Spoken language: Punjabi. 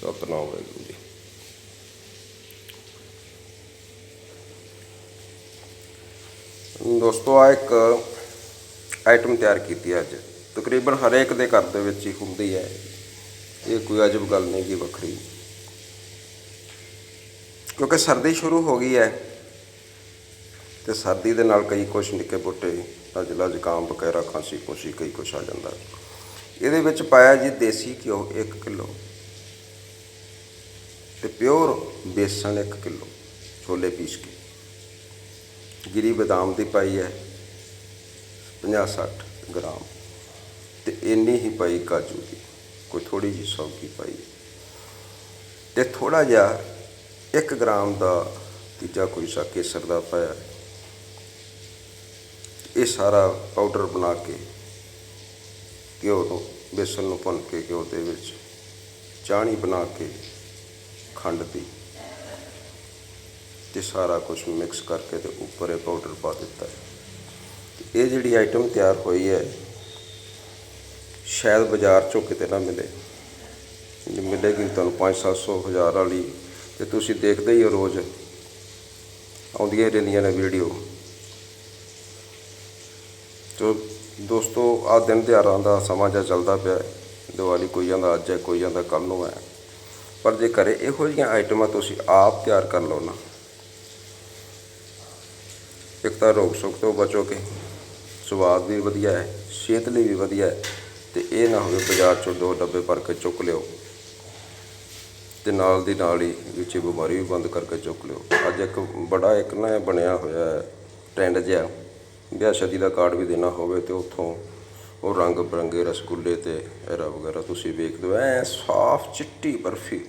ਸਤਨਾਮ ਵਾਹਿਗੁਰੂ ਜੀ ਦੋਸਤੋ ਆ ਇੱਕ ਆਈਟਮ ਤਿਆਰ ਕੀਤੀ ਅੱਜ। ਤਕਰੀਬਨ ਹਰੇਕ ਦੇ ਘਰ ਦੇ ਵਿੱਚ ਹੀ ਹੁੰਦੀ ਹੈ। ਇਹ ਕੋਈ ਅਜਬ ਗੱਲ ਨਹੀਂ ਕੀ ਵੱਖਰੀ। ਕਿਉਂਕਿ ਸਰਦੀ ਸ਼ੁਰੂ ਹੋ ਗਈ ਹੈ ਤੇ ਸਰਦੀ ਦੇ ਨਾਲ ਕਈ ਕੁਛ ਨਿੱਕੇ ਬੋਟੇ ਅਜਲਾ ਜ਼ੁਕਾਮ ਵਗੈਰਾ ਖਾਂਸੀ ਖੁੰਸੀ ਕਈ ਕੁਛ ਆ ਜਾਂਦਾ। ਇਹਦੇ ਵਿੱਚ ਪਾਇਆ ਜੀ ਦੇਸੀ ਘਿਓ 1 ਕਿਲੋ। ਤੇ ਪਿਓਰ ਬੇਸਣ 1 ਕਿਲੋ, ਛੋਲੇ ਪੀਸ ਕੇ। ਗਿਰੀ ਬਦਾਮ ਦੀ ਪਾਈ ਹੈ 50 60 ਗ੍ਰਾਮ ਤੇ ਇੰਨੀ ਹੀ ਪਾਈ ਕਾਜੂ ਦੀ, ਕੋਈ ਥੋੜੀ ਜਿਹੀ ਸੌਗੀ ਪਾਈ। ਤੇ ਥੋੜਾ ਜਿਹਾ 1 ਗ੍ਰਾਮ ਦਾ ਤੀਜਾ ਕੋਈ ਸਾ ਕੇਸਰ ਦਾ ਪਾਇਆ। ਇਹ ਸਾਰਾ ਪਾਊਡਰ ਬਣਾ ਕੇ ਘਿਓ ਨੂੰ ਬੇਸਣ ਨੂੰ ਭੁੰਨ ਕੇ ਘਿਓ ਦੇ ਵਿੱਚ ਚਾਣੀ ਬਣਾ ਕੇ ਖੰਡ ਦੀ ਤੇ ਸਾਰਾ ਕੁਝ ਮਿਕਸ ਕਰਕੇ ਤੇ ਉੱਪਰ ਇਹ ਪਾਊਡਰ ਪਾ ਦਿੱਤਾ ਹੈ। ਇਹ ਜਿਹੜੀ ਆਈਟਮ ਤਿਆਰ ਹੋਈ ਹੈ, ਸ਼ਾਇਦ ਬਾਜ਼ਾਰ ਚੋਂ ਕਿਤੇ ਨਾ ਮਿਲੇ ਜੇ ਮਿਲੇਗੀ ਤੁਹਾਨੂੰ 5-700 ਹਜ਼ਾਰ ਵਾਲੀ ਤੇ ਤੁਸੀਂ ਦੇਖਦੇ ਹੀ ਹੋ ਰੋਜ਼ ਆਉਂਦੀਆਂ ਰਹਿੰਦੀਆਂ ਨੇ ਵੀਡੀਓ ਤੋ ਦੋਸਤੋ ਆ ਦਿਨ ਤਿਉਹਾਰਾਂ ਦਾ ਸਮਾਂ ਜਿਹਾ ਚੱਲਦਾ ਪਿਆ ਹੈ। ਦੀਵਾਲੀ ਕੋਈ ਜਾਂਦਾ ਅੱਜ ਹੈ ਕੋਈ ਜਾਂਦਾ ਕੱਲ ਨੂੰ ਹੈ ਪਰ ਜੇ ਘਰੇ ਇਹੋ ਜਿਹੀਆਂ ਆਈਟਮਾਂ ਤੁਸੀਂ ਆਪ ਤਿਆਰ ਕਰ ਲਓ ਨਾ, ਇੱਕ ਤਾਂ ਰੋਗ ਸੋਗ ਤੋਂ ਬਚੋਗੇ ਸਵਾਦ ਵੀ ਵਧੀਆ ਹੈ, ਸਿਹਤ ਲਈ ਵੀ ਵਧੀਆ ਹੈ, ਤੇ ਇਹ ਨਾ ਹੋਵੇ ਬਾਜ਼ਾਰ ਚੋਂ ਦੋ ਡੱਬੇ ਭਰ ਕੇ ਚੁੱਕ ਲਿਓ, ਤੇ ਨਾਲ ਦੀ ਨਾਲ ਹੀ ਵਿੱਚ ਬਿਮਾਰੀ ਵੀ ਬੰਦ ਕਰਕੇ ਚੁੱਕ ਲਿਓ। ਅੱਜ ਇੱਕ ਬੜਾ ਇੱਕ ਨਾ ਬਣਿਆ ਹੋਇਆ ਹੈ ਟ੍ਰੈਂਡ ਜਿਹਾ, ਵਿਆਹ ਸ਼ਾਦੀ ਦਾ ਕਾਰਡ ਵੀ ਦੇਣਾ ਹੋਵੇ ਤੇ ਉੱਥੋਂ ਉਹ ਰੰਗ ਬਰੰਗੇ ਰਸਗੁੱਲੇ ਤੇ ਐਰਾ ਵਗੈਰਾ ਤੁਸੀਂ ਵੇਖਦੇ ਹੋ ਐ ਸਾਫ਼ ਚਿੱਟੀ ਬਰਫੀ।